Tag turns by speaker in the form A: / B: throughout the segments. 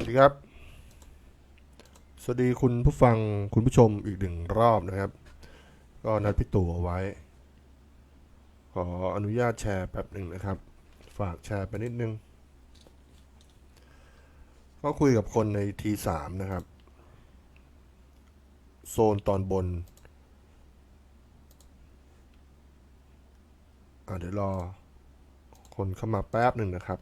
A: สวัสดีครับ สวัสดีคุณผู้ฟังคุณผู้ชมอีกหนึ่งรอบนะครับ ก็นัดพี่ตู่เอาไว้ ขออนุญาตแชร์แป๊บหนึ่งนะครับ ฝากแชร์ไปนิดนึง ก็คุยกับคนในทีสามนะครับ โซนตอนบนอ่าเดี๋ยวรอ คนเข้ามาแป๊บหนึ่งนะครับ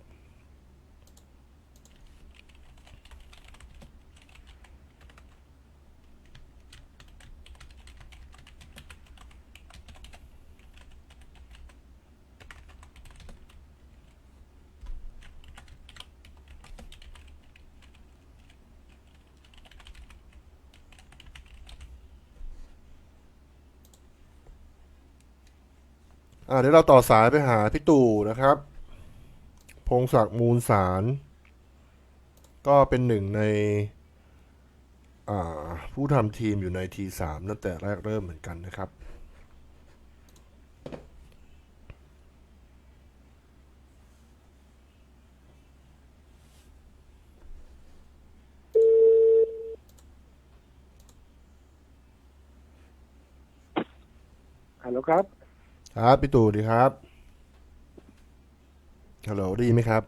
A: อ่าเดี๋ยวเราต่อสายไปหาพี่ตู่นะครับ พงศักดิ์มูลสาร ก็เป็นหนึ่งในอ่าผู้ทำทีมอยู่ในทีสามตั้งแต่แรกเริ่มเหมือนกันนะครับ
B: ฮัลโหลครับ
A: ครับ พี่ตู่ดีครับฮัลโหลได้ยินไหมครับ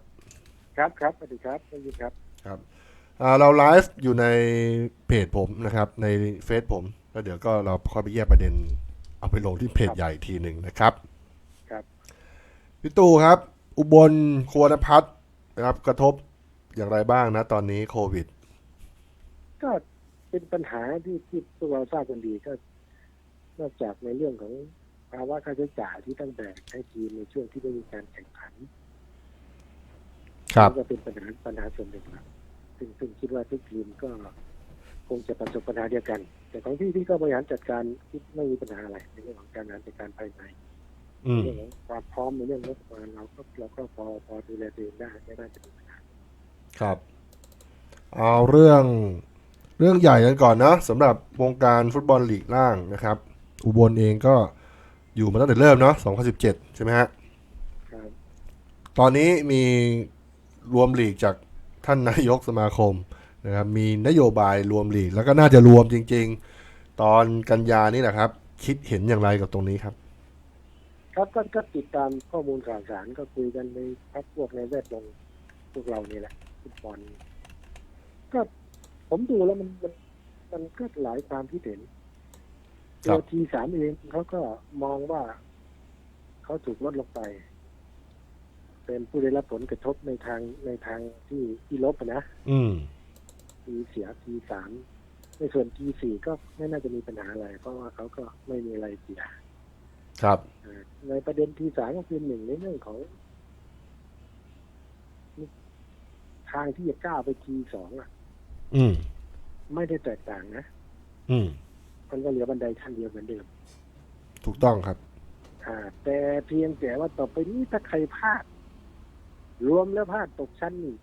B: ครับครับสวัสดีครับได้ยินครับ
A: ครับอ่าเราไลฟ์อยู่ในเพจผมนะครับ ในเฟซผม แล้วเดี๋ยวก็เราค่อยไปแยกประเด็น เอาไปลงที่เพจ
B: ครับ
A: ใหญ่อีกทีหนึ่งนะครับ
B: ครับ
A: พี่ตู่ครับ อุบลครัวนพัฒน์นะครับ กระทบอย่างไรบ้างนะ ตอนนี้โควิด
B: ก็เป็นปัญหาที่ที่พวกเราทราบกันดีก็นอกจากในเรื่องของ ภาวะค่าใช้จ่ายที่ต้องแบกให้ทีมในช่วงที่ไม่มีการแข่งขัน
A: ครับ
B: ก็เป็นปัญหาปัญหาส่วนหนึ่งครับซึ่งซึ่งคิดว่าทุกทีมก็คงจะประสบปัญหาเดียวกัน แต่ของพี่พี่ก็บริหารจัดการที่ไม่มีปัญหาอะไรในเรื่องของการบริหารจัดการภายใน
A: อืม
B: เรื่องของความพร้อมในเรื่องงบประมาณเราก็เราก็พอพอดูแลตัวเองได้ไม่น่าจะมีปัญหา
A: ครับ เอาเรื่องเรื่องใหญ่กันก่อนนะสำหรับวงการฟุตบอลลีกล่างนะครับ อุบลเองก็ อยู่มาตั้งแต่เริ่มเนาะ2017ใช่ไหมฮะ
B: ครับ
A: ตอนนี้มีรวมลีกจากท่านนายกสมาคมนะครับ มีนโยบายรวมลีกแล้วก็น่าจะรวมจริง ๆ ตอนกันยานี่แหละครับ คิดเห็นอย่างไรกับตรงนี้ครับ
B: ครับก็ก็ติดตามข้อมูลข่าวสารก็คุยกันในพักพวกในแวดวงพวกเรานี่แหละฟุตบอลก็ผมดูแล้วมันมันมันก็หลายความคิดเห็น
A: ครั
B: ตัว
A: บ
B: ทีสามเองเขาก็มองว่าเขาถูกลดลงไป เป็นผู้ได้รับผลกระทบในทางในทางที่ที่ลบอะนะ
A: อืม
B: ทีเสียทีสามในส่วนทีสี่ก็ไม่น่าจะมีปัญหาอะไร เพราะว่าเขาก็ไม่มีอะไรเสีย
A: ครับ
B: อ่าในประเด็นที่สามก็คือหนึ่งในเรื่องของทางที่จะก้าวไปทีสองอะ
A: อืม
B: ไม่ได้แตกต่างนะ
A: อืม
B: มันก็เหลือบันไดขั้นเดียวเหมือนเดิม
A: ถูกต้องครับ
B: อ่า แต่เพียงแต่ว่าต่อไปนี้ถ้าใครพลาด รวมแล้วพลาดตกชั้นนี่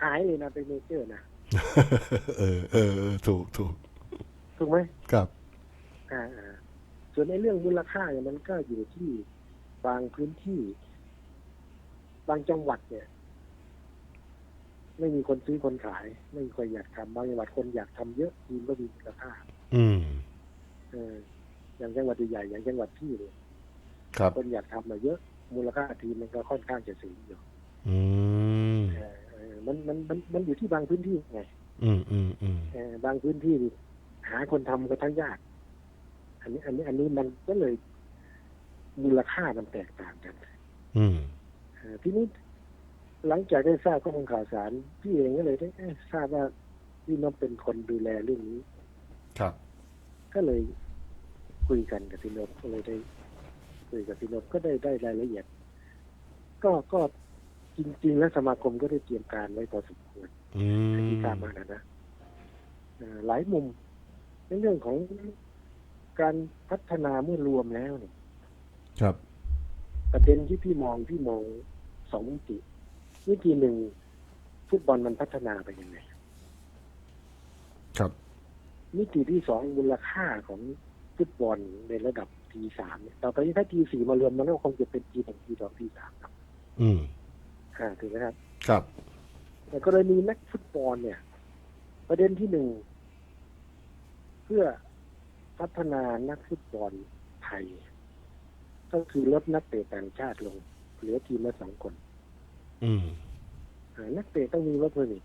B: หายเลยนะเป็นเมเจอร์นะ
A: เออเออเออถูกถูก
B: ถูกไหม
A: ครับ
B: อ่าอ่าส่วนในเรื่องมูลค่าเนี่ยมันก็อยู่ที่บางพื้นที่ บางจังหวัดเนี่ย ไม่มีคนซื้อคนขาย ไม่มีคนอยากทำบางจังหวัดคนอยากทำเยอะทีมก็มีมูลค่า
A: อืม
B: เอออย่างจังหวัดใหญ่ๆอย่างจังหวัดที่เนี่ย
A: ครับ
B: คนอยากทำมาเยอะ มูลค่าทีมมันก็ค่อนข้างจะสูงอยู่
A: อืม
B: เออเออมันมันมันมันอยู่ที่บางพื้นที่ไง
A: อืมอืมอืม
B: เออบางพื้นที่นี่หาคนทำก็ทั้งยาก อันนี้ อันนี้ อันนี้มันก็เลยมูลค่ามันแตกต่างกัน
A: อืม
B: เอ่อทีนี้หลังจากได้ทราบข้อมูลข่าวสารพี่เองก็เลยได้เอ๊ะทราบว่าพี่นพเป็นคนดูแลเรื่องนี้
A: ครับ
B: ก็เลย คุยกันกับพี่นพก็เลยได้คุยกับพี่นพก็ได้ได้รายละเอียด ก็ก็จริง ๆ แล้วสมาคมก็ได้เตรียมการไว้พอสมควร
A: อืม
B: ที่ทราบมานะนะเอ่อหลายมุมในเรื่องของการพัฒนาเมื่อรวมแล้วเนี่ย
A: ครับ
B: ประเด็นที่พี่มองพี่มองสองมิติมิติหนึ่งฟุตบอลมันพัฒนาไปยังไง
A: ครับ
B: มิติที่สองมูลค่าของ ฟุตบอลในระดับทีสามเนี่ยต่อไปนี้ถ้าทีสี่มารวมมันก็คงจะเป็นทีหนึ่งทีสองทีสามครับ
A: อืม
B: อ่าถูกไหมครับ
A: ครับ
B: อแต่กรณีนักฟุตบอลเนี่ย ประเด็นที่หนึ่งเพื่อพัฒนานักฟุตบอลไทย ก็คือลดนักเตะต่างชาติลง เหลือทีมละสองคน
A: อืม
B: อ่านักเตะต้องมีวัตถุนิ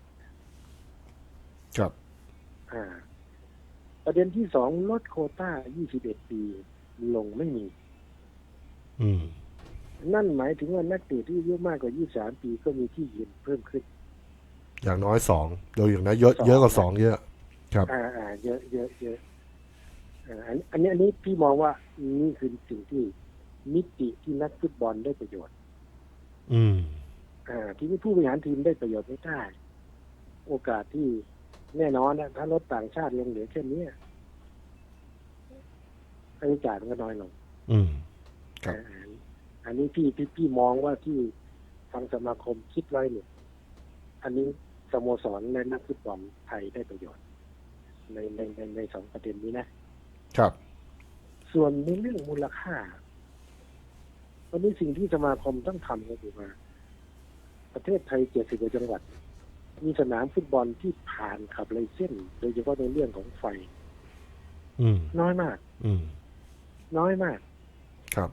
A: ครับ
B: อ่า ประเด็นที่สองลดโควต้า 21 ปีลงไม่มี
A: อืม
B: นั่นหมายถึงว่านักเตะที่อายุมากกว่า 23 ปีก็มีที่ยืนเพิ่มขึ้น
A: อย่างน้อยสองโดยอย่างน้อยเยอะ
B: สอง
A: เยอะกว่าสองเยอะ ครับ
B: อ่าอ่าเยอะเยอะเยอะอ่าอันอันนี้อันนี้พี่มองว่านี่คือสิ่งที่มิติที่นักฟุตบอลได้ประโยชน์
A: อืม
B: อ่า ที่ผู้บริหารทีมได้ประโยชน์ไม่ได้ โอกาสที่ แน่นอนนะถ้าลดต่างชาติลงเหลือแค่เนี้ยค่าใช้จ่ายมันก็น้อยลง
A: อืมครับ
B: อ่าอันนี้พี่พี่พี่มองว่าที่ทางสมาคมคิดไว้เนี่ย อันนี้สโมสรและนักฟุตบอลไทยได้ประโยชน์ ในในในในสองประเด็นนี้นะ
A: ครับ
B: ส่วนในเรื่องมูลค่าวันนี้สิ่งที่สมาคมต้องทำก็คือว่า ประเทศไทยเจ็ดสิบกว่าจังหวัด มีสนามฟุตบอลที่ผ่านขับไลเส้น โดยเฉพาะในเรื่องของไฟ
A: อืม
B: น้อยมาก
A: อืม
B: น้อยมาก
A: ครับ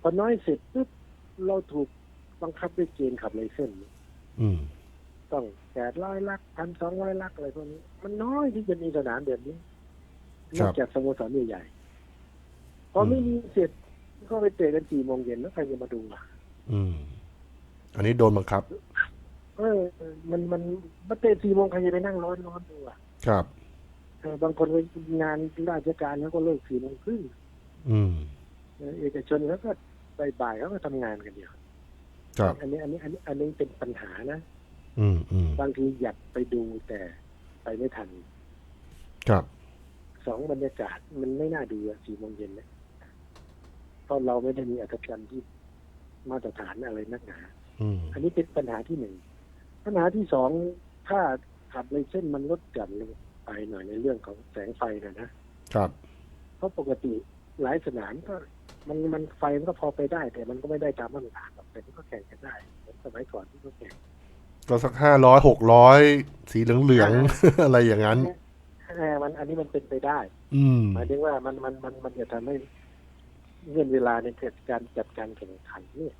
B: พอน้อยเสร็จปุ๊บเราถูกบังคับด้วยเกณฑ์ขับไลเส้น
A: อืม
B: ต้องแปดร้อยลักพันสองร้อยลักอะไรพวกนี้ มันน้อยที่จะมีสนามแบบนี้น
A: ครั
B: อบกจากสโมสรใหญ่ๆพอไม่มีเสร็จก็ไปเตะกันสี่โมงเย็นแล้วใครจะมาดูอะ
A: อืม อันนี้โดนบังคับ
B: เออ มันมันมาเตะสี่โมงใครจะไปนั่งร้อนร้อนดูอะ
A: ครับ
B: เออบางคนไปงานราชการเขาก็เลิกสี่โมงครึ่ง
A: อืม
B: เออเอกชนเขาก็บ่ายๆเขาก็ทำงานกันเดียว
A: ครับ
B: อันนี้ อันนี้ อันนี้ อันนี้เป็นปัญหานะ
A: อืมอืม
B: บางทีอยากไปดูแต่ไปไม่ทัน
A: ครับ
B: สองบรรยากาศมันไม่น่าดูอะสี่โมงเย็นเนี่ยเพราะเราไม่ได้มีอัตราที่มาตรฐานอะไรนักหนา
A: อืม
B: อันนี้เป็นปัญหาที่หนึ่ง ปัญหาที่สองถ้าขับเลยเส้นมันลดหย่อนลงไปหน่อยในเรื่องของแสงไฟนะนะครับ เพราะปกติหลายสนามก็มันมันไฟมันก็พอไปได้ แต่มันก็ไม่ได้ตามมาตรฐานหรอกแต่มันก็แข่งกันได้เหมือนสมัยก่อนที่เขาแข่ง
A: ก็สักห้าร้อยหกร้อยสีเหลืองเหลืองๆอะไรอย่างนั้น
B: เออมันอันนี้มันเป็นไปได้
A: อืม
B: หมายถึงว่ามันมันมันมันจะทำให้เงื่อนเวลาในการจัดการแข่งขันเนี่ย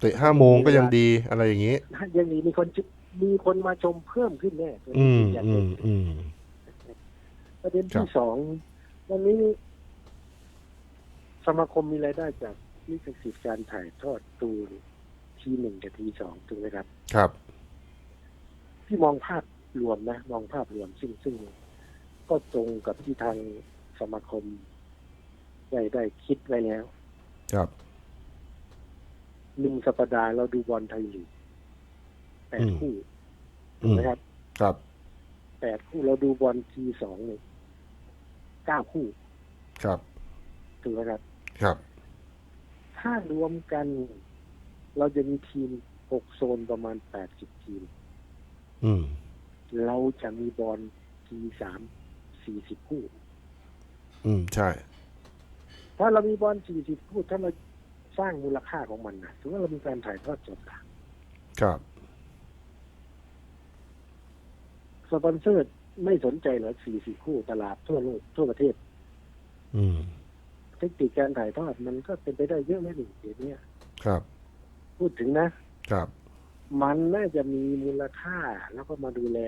A: เตะห้าโมงก็ยังดีอะไรอย่างนี้
B: ยังมีมีคนจุ มีคนมาชมเพิ่มขึ้นแน่ตัว
A: อื
B: นี้
A: ม
B: ยืนยัน
A: อื
B: ได้
A: มอืม
B: ประเด็น
A: ครั
B: ที่
A: บ
B: สองวันนี้สมาคมมีรายได้จากลิขสิทธิ์การถ่ายทอดตูนทีหนึ่งกับทีสองถูกไหมครับ
A: ครับ
B: ที่มองภาพรวมนะ มองภาพรวมซึ่งซึ่งก็ตรงกับที่ทางสมาคมได้ได้คิดไว้แล้ว
A: ครับ
B: หนึ่งสัปดาห์เราดูบอลไทยลีก แปด
A: อืม
B: คู่
A: อื
B: ถูก
A: ม
B: ไหมครับ
A: ครับ
B: แปดคู่เราดูบอลทีสองเนี่ยเก้าคู่
A: ครับ
B: ถูกไหมครับ
A: ครับ
B: ถ้ารวมกัน เราจะมีทีมหกโซนประมาณแปดสิบทีม
A: อืม
B: เราจะมีบอลทีสามสี่สิบคู่
A: อืม ใช่
B: ถ้าเรามีบอลสี่สิบคู่ถ้าเราสร้างมูลค่าของมันนะถือว่าเรามีการถ่ายทอดสดอะ
A: ครับ
B: สปอนเซอร์ไม่สนใจเหรอสี่สิบคู่ตลาดทั่วโลกทั่วประเทศ
A: อืม
B: เทคนิคการถ่ายทอดมันก็เป็นไปได้เยอะไหมหนึ่งเดี๋ยวนี้
A: ครับ
B: พูดถึงนะ
A: ครับ
B: มันน่าจะมีมูลค่าแล้วก็มาดูแล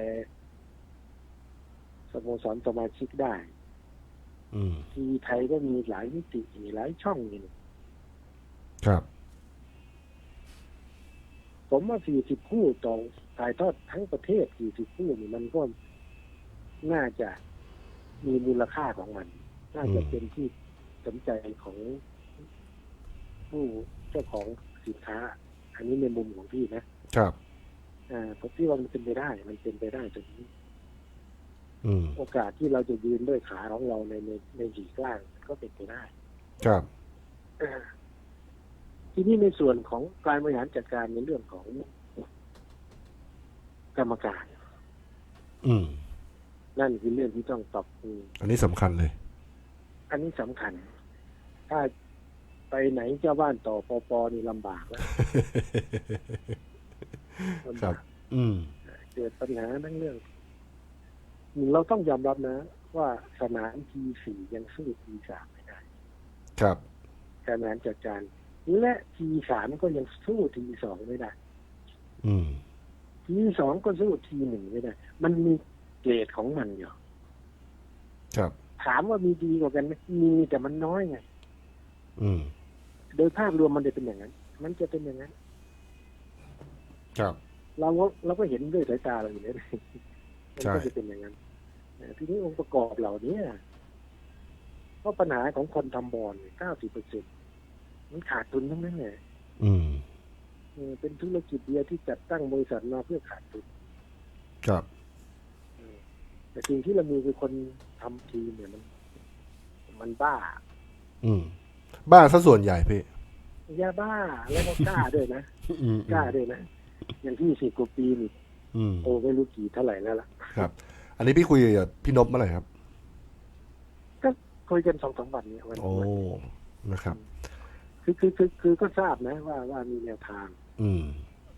B: สโมสรสมาชิกได้
A: อืม
B: ทีวีไทยก็มีหลายมิติมีหลายช่องนี่
A: ครับ
B: ผมว่า40คู่ต่อ ถ่ายทอดทั้งประเทศ40คู่นี่มันก็น่าจะมีมูลค่าของมัน น่าจะ
A: อืม
B: เป็นที่สนใจของผู้เจ้าของสินค้า อันนี้ในมุมของพี่นะ ครับอ่าผมพี่ว่ามันเป็นไปได้ มันเป็นไปได้ตรงนี้
A: อืม
B: โอกาสที่เราจะยืนด้วยขาของเราในในในหลีกล่างก็เป็นไปได้
A: ครับ
B: อ่าทีนี้ในส่วนของการบริหารจัดการในเรื่องของ กรรมการ
A: อืม
B: นั่นคือเรื่องที่ต้องปรับปรุง
A: อันนี้สำคัญเลย
B: อันนี้สำคัญ ถ้าไปไหนเจ้าบ้านต่อปอปอนี่ลำบากแล้วลำ
A: ครับาบอืม
B: เกิดปัญหาทั้งเรื่องหนึ่งเราต้องยอมรับนะ ว่าสนามทีสี่ยังสู้ทีสามไม่ได้
A: ครับ
B: การบริหารจัดการและทีสามก็ยังสู้ทีสองไม่ได้
A: อืม
B: ทีสองก็สู้ทีหนึ่งไม่ได้ มันมีเกรดของมันอยู่
A: ครับ
B: ถามว่ามีดีกว่ากันไหมมีแต่มันน้อยไง
A: อืม
B: โดยภาพรวมมันจะเป็นอย่างนั้น มันจะเป็นอย่างนั้น
A: ครับ
B: เราก็เราก็เห็นด้วยสายตาเราอยู่แล้วมัน
A: ใช่
B: ก็จะเป็นอย่างนั้นเอ่อทีนี้องค์ประกอบเหล่านี้เพราะปัญหาของคนทำบอลเก้าสิบเปอร์เซ็นมันขาดทุนทั้งนั้นเลย
A: อืม
B: เออเป็นธุรกิจเดียวที่จัดตั้งบริษัทมาเพื่อขาดทุน
A: ครับ
B: เออแต่สิ่งที่เรามีคือคนทำทีมเนี่ยมัน มันบ้า
A: อืม บ้านซะส่วนใหญ่พี่
B: ยาบ้าแล้วก็กล้าด้วยนะ
A: อืม
B: กล้าด้วยนะอย่างที่สิบกว่าปีนี่
A: อืม
B: โอ้ไม่รู้กี่เท่าไหร่แล้วล่ะ
A: ครับ อันนี้พี่คุยกับพี่นพเมื่อไหร่ครับ
B: คุยกันสองสามวันเนี้วัน
A: โอ้
B: วัน
A: นะครับ
B: คือคือคือคือก็ทราบนะว่าว่ามีแนวทาง
A: อืม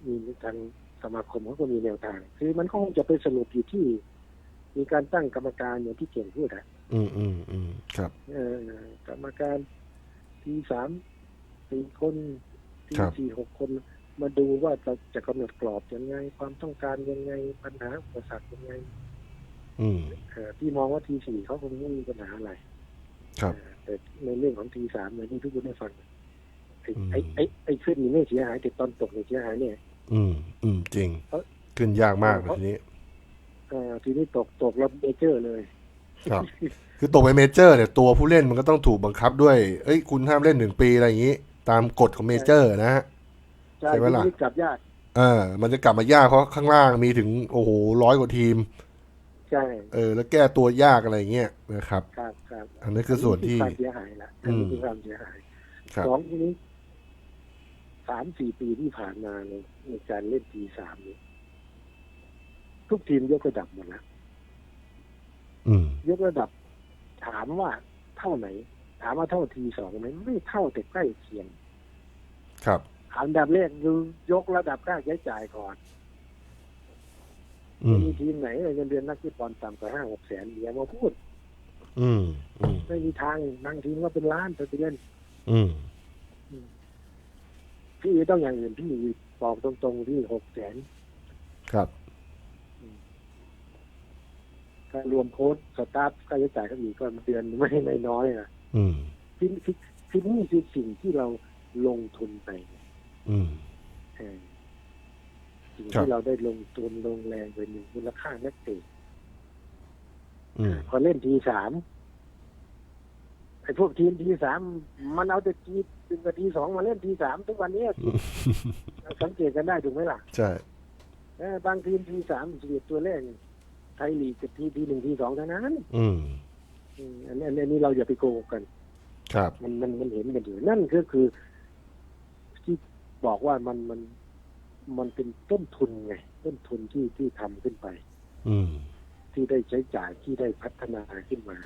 B: มีทางสมาคมเขาก็มีแนวทาง คือมันก็คงจะไปสรุปอยู่ที่ มีการตั้งกรรมการอย่างที่เก่งพูดอะ
A: อืมอืมอืมครับ
B: เออกรรมการทีสามสี่คนที
A: ครับ
B: สี่หกคน มาดูว่าจะจะกำหนดกรอบยังไง ความต้องการยังไงปัญหาอุปสรรคยังไง
A: อืม
B: เออพี่มองว่าทีสี่เขาคงไม่มีปัญหาอะไร
A: ครับ
B: เออแต่ในเรื่องของทีสามเนี่ยที่ทุกคนได้ฟัง ไอ้
A: อืม
B: ไอ้ไอ้ไอ้ขึ้นนี่ไม่เสียหายแต่ตอนตกเนี่ยเสียหายเนี่ย
A: อืม อืม จริง
B: เอ้ย
A: ขึ้นยากมากเลยทีนี้
B: เอ่อทีนี้ตกตกแล้วเมเจอร์เลย
A: ครับ คือตกไปเมเจอร์ เนี่ย ตัวผู้เล่นมันก็ต้องถูกบังคับด้วย เอ้ย คุณห้ามเล่นหนึ่งปีอะไรอย่างนี้ ตามกฎของเมเจอร์ นะฮะ
B: ใช่
A: ใช่ไหมล่ะ
B: ทีนี้กลับยาก
A: เออ มันจะกลับมายากเพราะข้างล่างมีถึงโอ้โหร้อยกว่าทีม
B: ใช่
A: เออ แล้วแก้ตัวยากอะไรเงี้ยนะครับ
B: ครับครับ
A: อันนี้คือส่วนที่
B: ความเสียหายละอันนี้
A: อืม
B: คือความเสียหาย
A: ครับ
B: สองทีนี้ สามสี่ปีที่ผ่านมาในในการเล่นทีสามนี้ทุกทีมยกระดับหมดแล้ว
A: อืม
B: ยกระดับ ถามว่าเท่าไหน ถามว่าเท่าทีสองไหมไม่เท่าแต่ใกล้เคียง
A: ครับ
B: อันดับแรกคือยกระดับค่าใช้จ่ายก่อน
A: อืม
B: มีทีมไหนเงินเดือนนักฟุตบอลต่ำกว่าห้าหกแสนอย่ามาพูด
A: อืมอืม
B: ไม่มีทางบางทีมก็เป็นล้านไปเล่น
A: อืม
B: พี่ต้องอย่างอื่นพี่บอกตรงๆที่หกแสน
A: ครับ
B: ถ้ารวมโค้ชสตาฟค่าใช้จ่ายก็มีก็เดือนไม่ไม่น้อยอะ
A: อืม
B: ที่ที่ที่นี่คือสิ่งที่เราลงทุนไป
A: อืม
B: เออสิ่ง
A: ครับ
B: ที่เราได้ลงทุนลงแรงไปหนึ่งมูลค่านักเตะ
A: อืม
B: พอเล่นทีสามไอ้พวกทีมทีสามมันเอาแต่ที ถึงกับทีสองมาเล่นทีสามทุกวันนี้สังเกตกันได้ถูกไหมล่ะ
A: ใช่
B: เออบางทีมทีสามสิบเอ็ดตัวแรกนี่ไทยลีกกับทีทีหนึ่งทีสองเท่านั้น
A: อืม
B: อืมอันนี้อันนี้เราอย่าไปโกหกกัน
A: ครับ
B: มันมันมันเห็นกันอยู่นั่นก็คือ ที่บอกว่ามันมันมันเป็นต้นทุนไง ต้นทุนที่ที่ทำขึ้นไป
A: อืม
B: ที่ได้ใช้จ่ายที่ได้พัฒนาขึ้นมา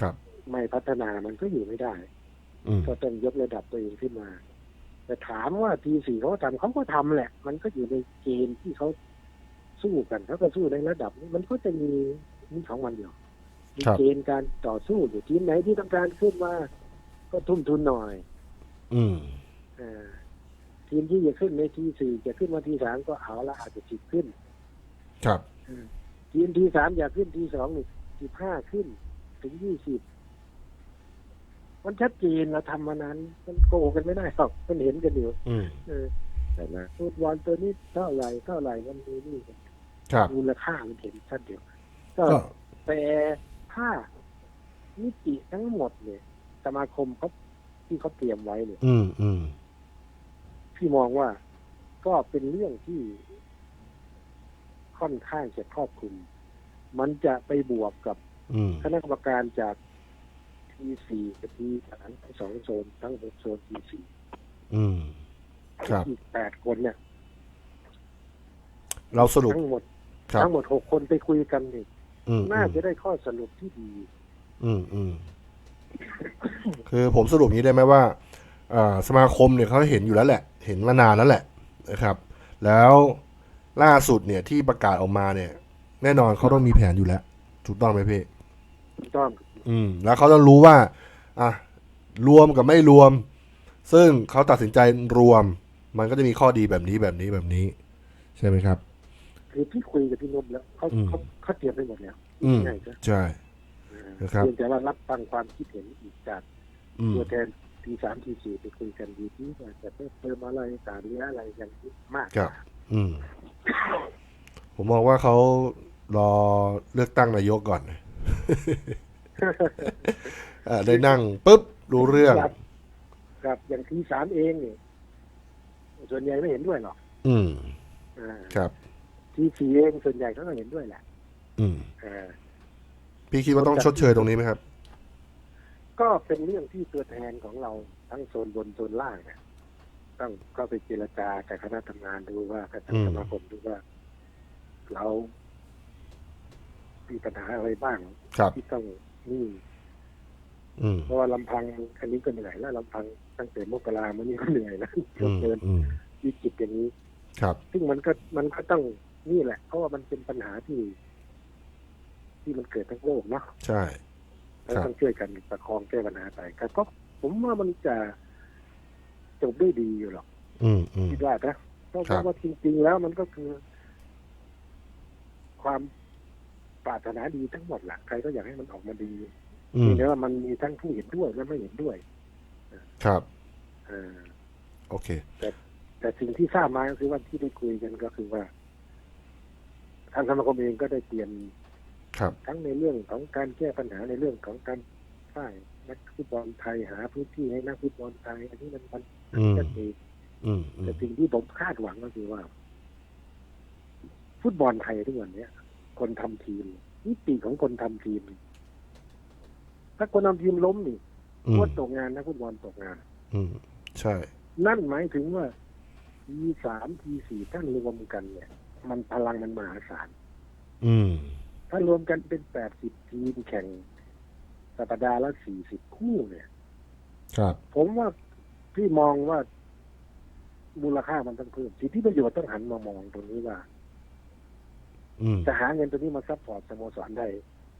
A: ครับ
B: ไม่พัฒนามันก็อยู่ไม่ได้
A: อืม
B: ก็ต้องยกระดับตัวเองขึ้นมา แต่ถามว่าทีสี่เขาทำเขาก็ทำแหละ มันก็อยู่ในเกณฑ์ที่เขาสู้กันเขาก็สู้ในระดับนี้มันก็จะมีมีของมันอยู่มี
A: ครับ
B: เกณฑ์การต่อสู้อยู่ทีมไหนที่ต้องการขึ้นมาก็ทุ่มทุนหน่อย
A: อืม
B: อ่าทีมที่จะขึ้นในทีสี่จะขึ้นมาทีสามก็เอาละอาจจะสิบขึ้น
A: ครับ
B: ทีมทีสามอยากขึ้นทีสองนี่สิบห้าขึ้น ถึงยี่สิบ มันชัดเจนเราทำมานานมันโกหกกันไม่ได้หรอกมันเห็นกันอยู่
A: อืม
B: เออแต่นะฟุตบอลตัวนี้เท่าไหร่เท่าไหร่มันมีนี่
A: ครับ
B: มูลค่ามันเห็นชัดเดียวก็
A: ก็
B: แต่ถ้านิติทั้งหมดเนี่ยสมาคมเขาที่เขาเตรียมไว้เนี่ย
A: อืมอืม
B: พี่มองว่าก็เป็นเรื่องที่ค่อนข้างจะครอบคลุม มันจะไปบวกกับ
A: อืม
B: คณะกรรมการจาก ทีสี่กับทีสามทั้งสองโซนทั้งหกโซนทีสี่
A: อืม ครับ
B: อีกแปดคนเนี่ย
A: เราสรุป
B: ทั้งหมด
A: ครับ
B: ทั้งหมดหกคนไปคุยกันนี่
A: อืม
B: น่าจะได้ข้อสรุปที่ดี
A: อืมอืมคือผมสรุปอย่างนี้ได้ไหมว่าอ่าสมาคมเนี่ยเขาเห็นอยู่แล้วแหละ เห็นมานานแล้วแหละนะครับ แล้วล่าสุดเนี่ยที่ประกาศออกมาเนี่ย แน่นอนเขาต้องมีแผนอยู่แล้ว ถูกต้องไหมพี่
B: ถูกต้อง
A: อืมแล้วเขาต้องรู้ว่า อะรวมกับไม่รวม ซึ่งเขาตัดสินใจรวม มันก็จะมีข้อดีแบบนี้แบบนี้แบบนี้ ใช่ไหมครับ
B: คือพี่คุยกับพี่นพแล้วเขา
A: อืม
B: เขาเขาเตรียมไปหมดแล้ว
A: อืม
B: ง่ายๆก็
A: ใช่ นะครับ
B: เพียงแต่ว่ารับฟังความคิดเห็นอีกจาก
A: อืม
B: ตัวแทนทีสามทีสี่ไปคุยกันดีที่ว่าจะเพิ่มเติมอะไรต่างเนื้ออะไรกันมาก
A: ครับ อืม ผมมองว่าเขารอเลือกตั้งนายกก่อน อ่าได้นั่งปุ๊บรู้เรื่อง
B: ครับครับอย่างทีสามเองเนี่ยส่วนใหญ่ไม่เห็นด้วยหรอก
A: อืม
B: อ่า
A: ครับ
B: ทีสี่เองส่วนใหญ่เขาก็เห็นด้วยแหละ
A: อืม
B: อ่า
A: พี่คิดว่าต้องชดเชยตรงนี้ไหมครับ
B: ก็เป็นเรื่องที่ตัวแทนของเราทั้งโซนบนโซนล่างเนี่ยต้องเข้าไปเจรจากับคณะทำงานดูว่ากับทาง
A: อืม
B: สมาคมดูว่า เรา มีปัญหาอะไรบ้าง
A: ครับ
B: ที่ต้อง นี่
A: อืม
B: เพราะว่าลำพังอันนี้ก็เหนื่อยแล้วลำพังตั้งแต่มกรามันนี่ก็เหนื่อยแล้ว
A: อืม
B: เกิน
A: อืม
B: วิกฤตอย่างนี้
A: ครับ
B: ซึ่งมันก็มันก็ต้องนี่แหละ เพราะว่ามันเป็นปัญหาที่ ที่มันเกิดทั้งโลกเนาะ
A: ใช่
B: เรา
A: ครับ
B: ต้องช่วยกันประคองแก้ปัญหาไปครับก็ผมว่ามันจะจบด้วยดีอยู่หรอก
A: อืมอืม
B: คิดว่านะเพราะ
A: ครับ
B: ว่าจริงๆแล้วมันก็คือ ความ ปรารถนาดีทั้งหมดแหละใครก็อยากให้มันออกมาดี
A: อืม
B: ทีนี้ว่ามันมีทั้งผู้เห็นด้วยและไม่เห็นด้วย
A: ครับ
B: เออ
A: โอเค
B: แต่สิ่งที่ทราบมาก็คือว่าที่ได้คุยกันก็คือว่า ทางสมาคมเองก็ได้เตรียม
A: ครับ
B: ทั้งในเรื่องของการแก้ปัญหาในเรื่องของการสร้างนักฟุตบอลไทยหาพื้นที่ให้นักฟุตบอลไทย อันนี้มันมัน
A: อืม
B: ชัดเจน
A: อืมอื
B: แต่
A: ม
B: สิ่งที่ผมคาดหวังก็คือว่า ฟุตบอลไทยทุกวันเนี้ย คนทำทีมนิติของคนทำทีม ถ้าคนทำทีมล้มนี่
A: อื
B: โค้
A: ม
B: ชตกงานนักฟุตบอลตกงาน
A: อืม ใช่
B: นั่นหมายถึงว่าทีสามทีสี่ถ้ารวมกันเนี่ย มันพลังมันมหาศาล
A: อืม
B: ถ้ารวมกันเป็นแปดสิบทีมแข่งสัปดาห์ละสี่สิบคู่เนี่ย
A: ครับ
B: ผมว่าพี่มองว่ามูลค่ามันต้องเพิ่มสิทธิประโยชน์ต้องหันมามองตรงนี้ว่า
A: อืม
B: จะหาเงินตัวนี้มาซัพพอร์ตสโมสรได้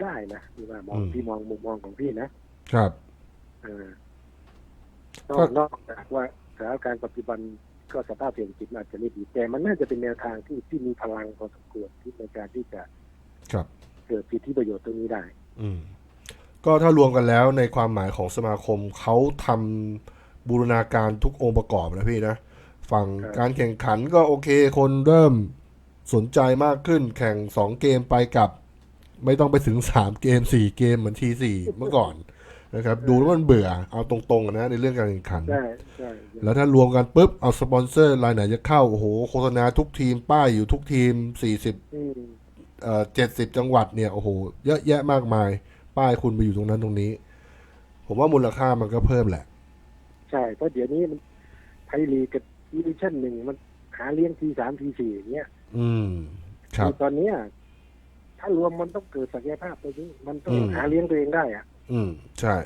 B: ได้นะพี่ว่ามอง
A: อืม
B: พี่มองมุมมองของพี่นะครับเออนอกนอกจากว่าสถานการณ์ปัจจุบันก็สภาพเศรษฐกิจมันอาจจะไม่ดีแต่มันน่าจะเป็นแนวทางที่ที่มีพลังพอสมควรที่ในการที่จะ
A: ครับ
B: เกิดสิทธิประโยชน์ตรงนี้ได้
A: อืม ก็ถ้ารวมกันแล้วในความหมายของสมาคมเขาทำบูรณาการทุกองค์ประกอบนะพี่นะ ฝั่ง
B: ครับ
A: การแข่งขันก็โอเค คนเริ่ม สนใจมากขึ้นแข่งสองเกมไปกับ ไม่ต้องไปถึงสามเกมสี่เกมเหมือนทีสี่เมื่อก่อนนะครับ ดูแล้วมันเบื่อเอาตรงๆนะในเรื่องการแข่งขัน
B: ใช่ใช่
A: แล้วถ้ารวมกันปุ๊บเอาสปอนเซอร์รายไหนจะเข้าโอ้โหโฆษณาทุกทีมป้ายอยู่ทุกทีมสี่สิบ
B: อืม
A: เอ่อเจ็ดสิบจังหวัดเนี่ยโอ้โหเยอะแยะมากมาย ป้ายคุณไปอยู่ตรงนั้นตรงนี้ ผมว่ามูลค่ามันก็เพิ่มแหละ
B: ใช่เพราะเดี๋ยวนี้มันไทยลีกกับดิวิชั่นหนึ่งมันหาเลี้ยงทีสามทีสี่อย่างเงี้ย
A: อืม ครับ
B: อตอนเนี้ยถ้ารวมมันต้องเกิดศักยภาพตรงนี้มันต้อง
A: อืม
B: หาเลี้ยงตัวเองได้อะ
A: อืม ใช่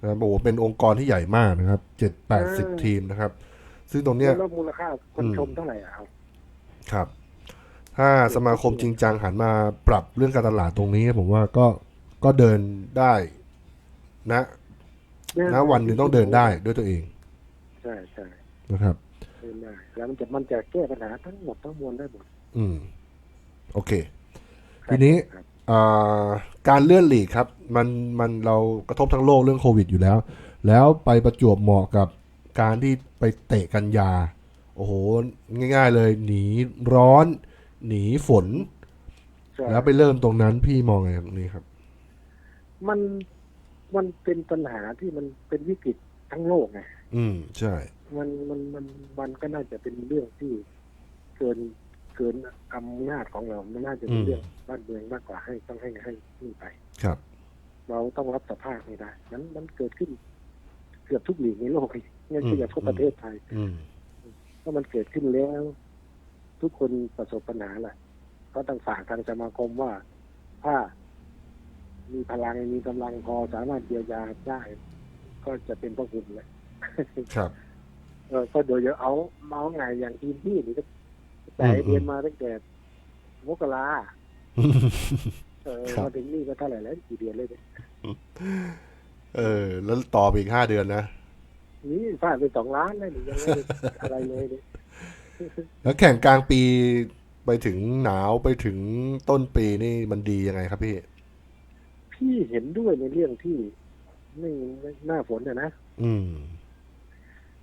A: นะครับโอ้โหเป็นองค์กรที่ใหญ่มากนะครับ เจ็ดแปดสิบ
B: เออ
A: ทีมนะครับ ซึ่งตรงเนี้ย
B: แล้วมูลค่าคน
A: อืม
B: ชมเท่าไหร่อะเอา
A: ครับ ถ้าสมาคมจริงจังหันมาปรับเรื่องการตลาดตรงนี้ ผมว่าก็ก็เดินได้นะณวันหนึ่งต้องเดินได้ด้วยตัวเอง
B: ใช่ใช่
A: นะครับ
B: เดินได้ แล้วมันจะมันจะแก้ปัญหาทั้งหมดทั้งมวลได้หมด
A: อืม โอเค
B: ครับ
A: ทีนี้
B: ครับ
A: อ่าการเลื่อนลีกครับ มันมันเรากระทบทั้งโลกเรื่องโควิดอยู่แล้ว แล้วไปประจวบเหมาะกับการที่ไปเตะกันยา โอ้โห ง่าย ๆ เลย หนีร้อน หนีฝน
B: ใช่
A: แล้วไปเริ่มตรงนั้นพี่มองไงตรงนี้ครับ
B: มันมันเป็นปัญหาที่มันเป็นวิกฤตทั้งโลกไง
A: อืม ใช่
B: มันมันมันมันก็น่าจะเป็นเรื่องที่เกินเกินอำนาจของเรา มันน่าจะเป็น
A: อืม
B: เรื่องบ้านเมืองมากกว่าให้ต้องให้ให้นี่ไป
A: ครับ
B: เราต้องรับสภาพไม่ได้นั้นมันเกิดขึ้น เกือบทุกหลีกในโลกเลยไม่ใช่
A: อืม
B: เฉพาะประเทศไทย
A: อืม
B: ถ้ามันเกิดขึ้นแล้ว ทุกคนประสบปัญหาแหละก็ต้องฝากทางสมาคมว่าถ้ามีพลังมีกำลังพอสามารถเยียวยาได้ ก็จะเป็นพระคุณเลย
A: ครับ
B: เออ ก็โดยเอาเมาส์ไงอย่างทีมพี่นี่ก็แต่าย
A: อืม
B: เดือนมาตั้งแต่มกราเออ
A: ครับ
B: มาถึงนี่ก็เท่าไหร่แล้วกี่เดือนเลยเนี่ย
A: เออ แล้วต่อไปอีกห้าเดือนนะ
B: นี่ฟาดไปสองล้านแล้วนี่ยังไม่ได้อะไรเลยเนี่ย
A: แล้วแข่งกลางปีไปถึงหนาวไปถึงต้นปีนี่มันดียังไงครับพี่
B: พี่เห็นด้วยในเรื่องที่ไม่ไม่หน้าฝนอะนะ
A: อืม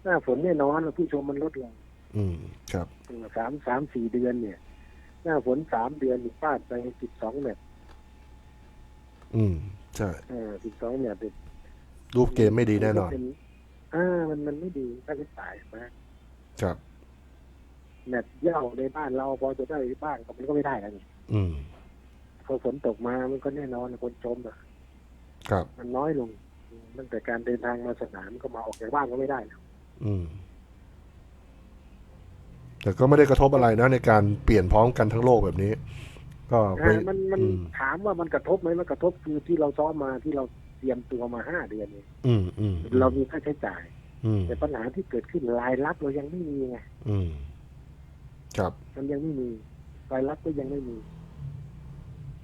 B: หน้าฝนแน่นอนผู้ชมมันลดลง
A: อืมครับ
B: สามสามสี่เดือนเนี่ย หน้าฝนสามเดือนนี่ฟาดไปสิบสองแมตช์
A: อืมใช่
B: เออสิบสองแมตช์เนี่ย
A: รูปเกมไม่ดีแน่นอน
B: มัก็เป็อ่ามันมันไม่ดีค่าใช้จ่ายมาก
A: ครับ
B: แมตช์เหย่าในบ้านเราพอจะได้บ้างก็มันก็ไม่ได้แล้วนี่
A: อืม
B: พอฝนตกมามันก็แน่นอนคนชมอะ
A: ครับ
B: มันน้อยลงตั้งแต่การเดินทางมาสนามก็มาออกจากบ้านก็ไม่ได้แล้ว
A: อืม แต่ก็ไม่ได้กระทบอะไรนะ ในการเปลี่ยนพร้อมกันทั้งโลกแบบนี้ ก็ไป
B: อ่ามันมัน
A: อืม
B: ถามว่ามันกระทบไหมมันกระทบคือที่เราซ้อมมาที่เราเตรียมตัวมาห้าเดือนเนี่ย
A: อืมอืม
B: เรามีค่าใช้จ่าย
A: อืม
B: แต่ปัญหาที่เกิดขึ้นรายรับเรายังไม่มีไง
A: อืมครับ
B: มันยังไม่มีรายรับก็ยังไม่มี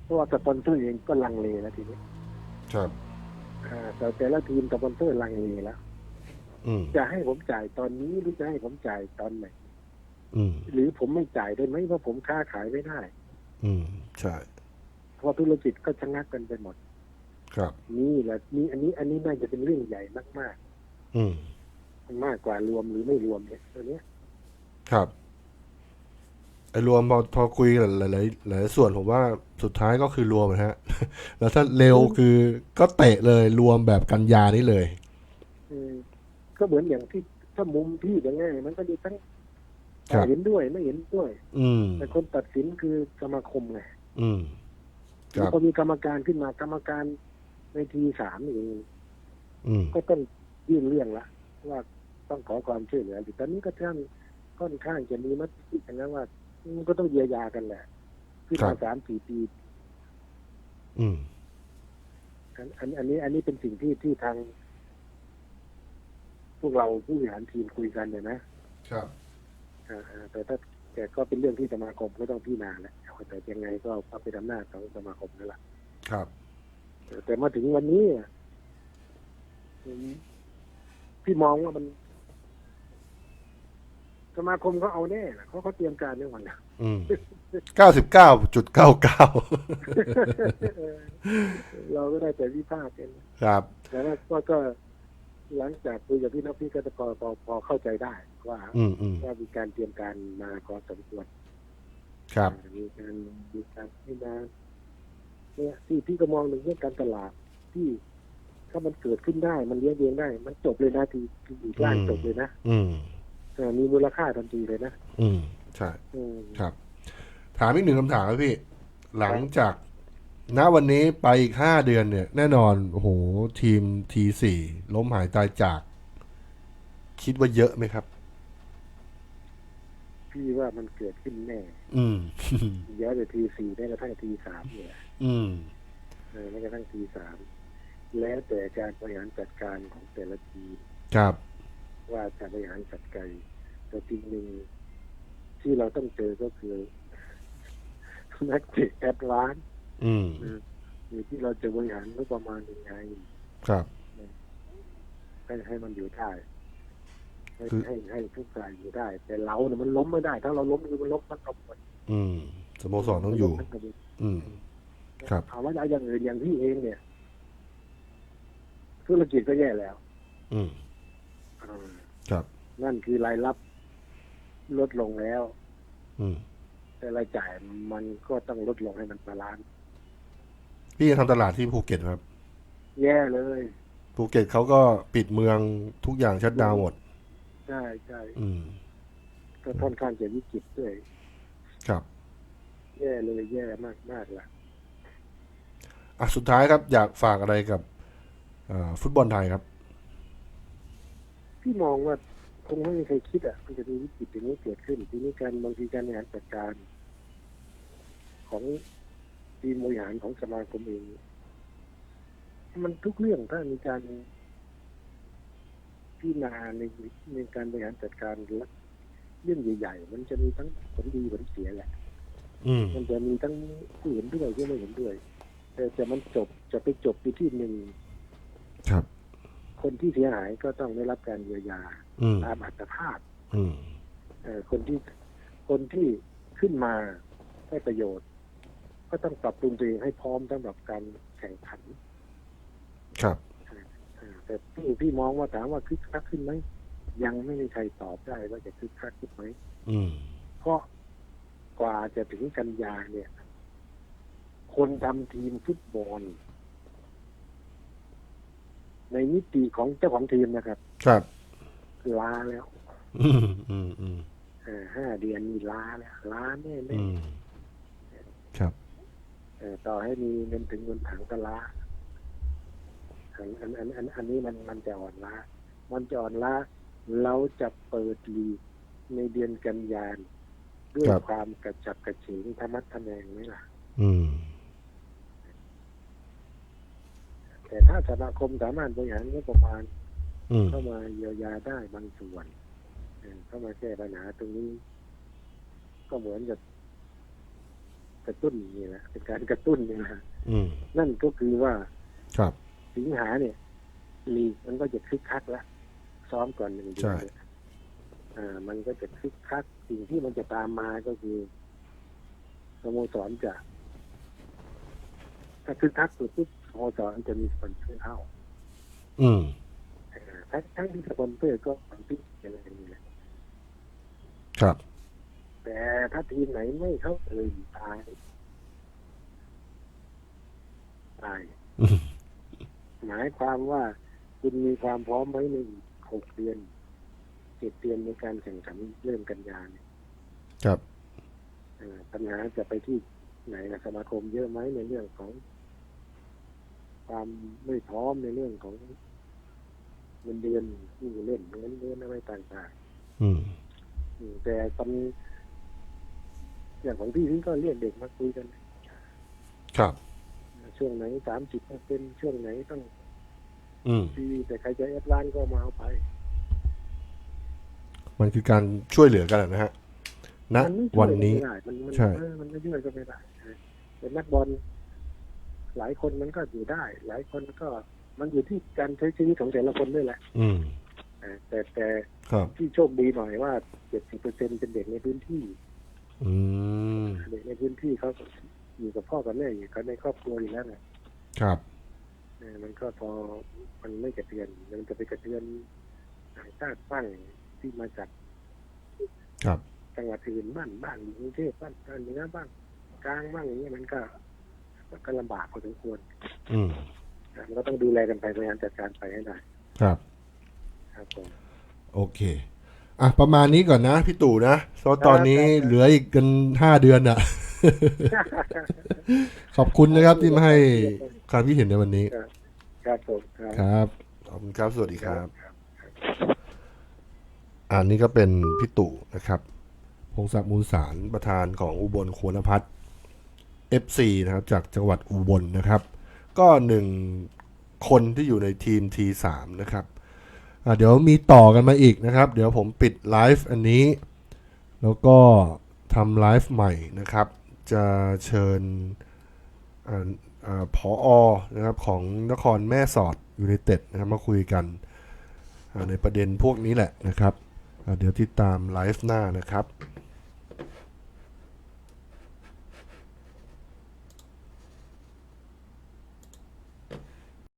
B: เพราะว่าสปอนเซอร์เองก็ลังเลแล้วทีนี้
A: ครับ
B: อ่าแต่แต่ละทีมสปอนเซอร์ลังเลแล้ว
A: อืม
B: จะให้ผมจ่ายตอนนี้หรือจะให้ผมจ่ายตอนไหน
A: อืม
B: หรือผมไม่จ่ายได้ไหมเพราะผมค้าขายไม่ได้
A: อืมใช่
B: เพราะธุรกิจก็ชะงักกันไปหมด
A: ครับ
B: นี่แหละนี่อันนี้อันนี้น่าจะเป็นเรื่องใหญ่มาก
A: อืม
B: ๆมากกว่ารวมหรือไม่รวมเนี่ยตัวเนี้ย
A: ครับไอ้รวมพอพอคุยกันหลายหลายหลายส่วนผมว่าสุดท้ายก็คือรวมนะฮะ แล้วถ้าเร็วคือก็เตะเลยรวมแบบกันยานี่เลย
B: อืม ก็เหมือนอย่างที่ถ้ามุมพี่อย่างง่ายมันก็มีทั้ง
A: ครับ
B: เห็นด้วยไม่เห็นด้วย
A: อืม
B: แต่คนตัดสินคือสมาคมไง
A: อืมครับ
B: พอมีกรรมการขึ้นมากรรมการในทีสามเอง
A: อืม
B: ก็ต้องยื่นเรื่องละว่าต้องขอความช่วยเหลืออยู่ตอนนี้ก็ท่านค่อนข้างจะมีมติกันแล้วว่ามันก็ต้องเยียวยากันแหละขึ้น
A: ครั
B: มา
A: บ
B: สามสี่ปี
A: อืม
B: อันอันอันนี้อันนี้เป็นสิ่งที่ที่ทางพ วกเราผู้บริหารทีมคุยกันเนี่ยนะครับอ่าอ่าแต่ถ้าแต่ก็เป็นเรื่องที่สมาคมก็ต้องพิจารณาแหละแต่ยังไงก็เอาเป็นอำนาจของสมาคมนั่นแหละ
A: ครับ
B: แต่แต่มาถึงวันนี้อะอืมพี่มองว่ามัน สมาคมเขาเอาแน่นะเขาเขาเตรียมการเรื่องวันนะ
A: อืมเก้าสิบเก้าจุดเก้าเก้า
B: เออเราก็ได้แต่วิพากษ์กัน
A: ครับ
B: แต่ว่าก็ก็ หลังจากคุยกับพี่นกพี่ก็จะพอพอพอเข้าใจได้ว่า
A: อืมอืม
B: ว่ามีการเตรียมการมาพอสมควร
A: ครับ
B: มีการมีการพิจารณาเนี่ยที่พี่ก็มองหนึ่งเรื่องการตลาดที่ถ้ามันเกิดขึ้นได้มันเลี้ยงเองได้ มันจบเลยนะทีทีอีกล่าง
A: อืม
B: จบเลยนะ
A: อืม
B: เออมีมูลค่าทันทีเลยนะ
A: อืมใช่
B: อืม
A: ครับ ถามอีกหนึ่งคำถามครับพี่ หลังจาก ณวันนี้ไปอีกห้าเดือนเนี่ย แน่นอนโอ้โหทีมทีสี่ล้มหายตายจาก คิดว่าเยอะไหมครับ
B: พี่ว่ามันเกิดขึ้นแน่
A: อืม
B: เยอะเลยทีสี่ได้กระทั่งทีสามเนี่ย
A: อืม
B: เออแม้กระทั่งทีสามแล้วแต่การบริหารจัดการของแต่ละทีม
A: ครับ
B: ว่าจะบริหารจัดการแต่สิ่งหนึ่งที่เราต้องเจอก็คือนักเตะแอดวานซ์
A: อืม
B: หรือที่เราจะบริหารงบประมาณยังไง
A: ครับ
B: ให้ให้มันอยู่ได้ให้
A: คือ
B: ให้ให้ทุกฝ่ายอยู่ได้ แต่เราเนี่ยมันล้มไม่ได้ ถ้าเราล้มคือมันล้มทั้งระบบ
A: อืมสโมสรต้องอยู่
B: ทั้งระบบ
A: อืม ครับ
B: ถามว่าอย่างอื่นอย่างที่เองเนี่ยธุรกิจก็แย่แล้ว
A: อืม
B: อ่า
A: ครับ
B: นั่นคือรายรับลดลงแล้ว
A: อืม
B: แต่รายจ่ายมันก็ต้องลดลงให้มันบาลานซ์
A: พี่จะทำตลาดที่ภูเก็ตครับ
B: แย่เลย
A: ภูเก็ตเขาก็ปิดเมืองทุกอย่างชัดดาวน์หมด
B: ใช่ใช่
A: อืม
B: ก็ค่อนข้างจะวิกฤตด้วย
A: ครับ
B: แย่เลยแย่มากมากๆละ
A: อะสุดท้ายครับ อยากฝากอะไรกับอ่าฟุตบอลไทยครับ
B: พี่มองว่าคงไม่มีใครคิดอะมันจะมีวิกฤตอย่างนี้เกิดขึ้น ทีนี้การบางทีการบริหารจัดการ ของ ทีมบริหารของสมาคมเองมันทุกเรื่องถ้ามีการพิจารณาในในการบริหารจัดการและเรื่องใหญ่ ๆ มันจะมีทั้งผลดีผลเสียแหละ
A: อืม
B: มันจะมีทั้งผู้เห็นด้วยที่ไม่เห็นด้วย แต่จะมันจบจะไปจบที่ที่หนึ่ง
A: ครับ
B: คนที่เสียหายก็ต้องได้รับการเยียวยา
A: อืม
B: ตามอัตภาพ
A: อืม
B: เอ่อคนที่คนที่ขึ้นมาได้ประโยชน์ ก็ต้องปรับปรุงตัวเองให้พร้อมสำหรับการแข่งขัน
A: ครับ
B: อ่าแต่พี่พี่มองว่าถามว่าคึกคักขึ้นไหมยังไม่มีใครตอบได้ว่าจะคึกคักขึ้นไหม
A: อืม
B: เพราะกว่าจะถึงกันยาเนี่ย คนทำทีมฟุตบอล ในมิติของเจ้าของทีมนะครับ
A: ครับ
B: ล้าแล้ว
A: อืมอืมอืม
B: เอ่อห้าเดือนนี่ล้าแล้วล้าแน่แน่
A: อืมครับ
B: เอ่อ ต่อให้มีเงินถึงเงินถังก็ล้าอันอันอันอันอันนี้มันมันจะอ่อนล้า มันจะอ่อนล้า เราจะเปิดลีกในเดือนกันยายนด้วย
A: ครับ
B: ความกระฉับกระเฉงธรรมัดทะแมงไหมล่ะ
A: อืม
B: แต่ถ้าสมาคมสามารถบริหารงบประมาณ
A: อืม
B: เข้ามาเยียวยาได้บางส่วนเอ่อเข้ามาแก้ปัญหาตรงนี้ ก็เหมือนกับ กระตุ้นนี่แหละเป็นการกระตุ้นนี่นะ
A: อืม
B: นั่นก็คือว่า
A: ครับ
B: สิงหาเนี่ยลีกมันก็จะคึกคักแล้วซ้อมก่อนหนึ่งเดื
A: ใช่
B: อนเนี่ยอ่า มันก็จะคึกคักสิ่งที่มันจะตามมาก็คือสโมสรจะถ้าคึกคักสุดปุ๊บสโมสรจะมีสปอนเซอร์เข้า
A: อืม
B: อ่าทั้งทั้งที่สปอนเซอร์ก็ฝังที่อะไรนี่แหละ
A: ครับ
B: แต่ถ้าทีมไหนไม่เข้าเอ่ยตาย ตาย
A: อืม
B: หมายความว่าคุณมีความพร้อมไหมในอีกหกเดือนเจ็ดเดือนในการแข่งขันเริ่มกันยาเนี่ย
A: ครับ
B: เอ่อปัญหาจะไปที่ไหนนะสมาคมเยอะไหมในเรื่องของ ความไม่พร้อมในเรื่องของเงินเดือนผู้เล่นเงินเดือนอะไรต่าง
A: อืม
B: ๆอืมแต่ตอน อย่างของพี่พี่ก็เรียกเด็กมาคุยกัน
A: ครับ
B: ช่วงไหนสามสิบเป็นช่วงไหนต้อง
A: อืม
B: ดีแต่ใครจะแอดวานซ์ก็มาเอาไป
A: มันคือการช่วยเหลือกันอะนะฮะณ
B: มัไม่ช่ย
A: วันนี้
B: ไม่ได้มันมัน
A: ใช่
B: เออมันไม่ช่วยก็ไม่ได้นะเป็นนักบอลหลายคนมันก็อยู่ได้ หลายคนก็มันอยู่ที่การใช้ชีวิตของแต่ละคนด้วยแหละ
A: อืม
B: อ่าแต่แต่
A: ครับ
B: ที่โชคดีหน่อยว่าเจ็ดสิบเปอร์เซ็นเป็นเด็กในพื้นที่
A: อืม
B: เด็กในพื้นที่เขาอยู่กับพ่อกับแม่อยู่กันในครอบครัวอยู่แล้วเนี่ย
A: ครับ
B: เออมันก็พอมันไม่กระเทือน มันจะไปกระเทือนต่างชาติบ้างที่มาจาก
A: ครับ
B: จังหวัดอื่นบ้านบ้านกรุงเทพบ้านบ้านเหนือบ้านกลางบ้างอย่างเงี้ยมันก็มันก็ลำบากพอสมควร
A: อืม
B: นะมันก็ต้องดูแลกันไปพยายามจัดการไปให้ได้
A: ครับ
B: ครับผม
A: โอเค อะประมาณนี้ก่อนนะพี่ตู่นะเพราะตอนนี้เหลืออีกกันห้าเดือนอะ ขอบคุณนะครับที่มาให้ความคิดเห็นในวันนี้
B: ครับผมครับ
A: ครับขอบคุณครับสวัสดีครับ อันนี้ก็เป็นพี่ตู่นะครับ พงศักดิ์มูลสารประธานของอุบลโควรพัฒน์ FC นะครับ จากจังหวัดอุบลนะครับ ก็หนึ่งคนที่อยู่ในทีม T3 นะครับอะ เดี๋ยวมีต่อกันมาอีกนะครับ เดี๋ยวผมปิดไลฟ์อันนี้ แล้วก็ทำไลฟ์ใหม่นะครับ จะเชิญอ่าอ่าผออนะครับของนครแม่สอดยูไนเต็ดนะครับมาคุยกันในประเด็นพวกนี้แหละนะครับ เดี๋ยวติดตามไลฟ์หน้านะครับ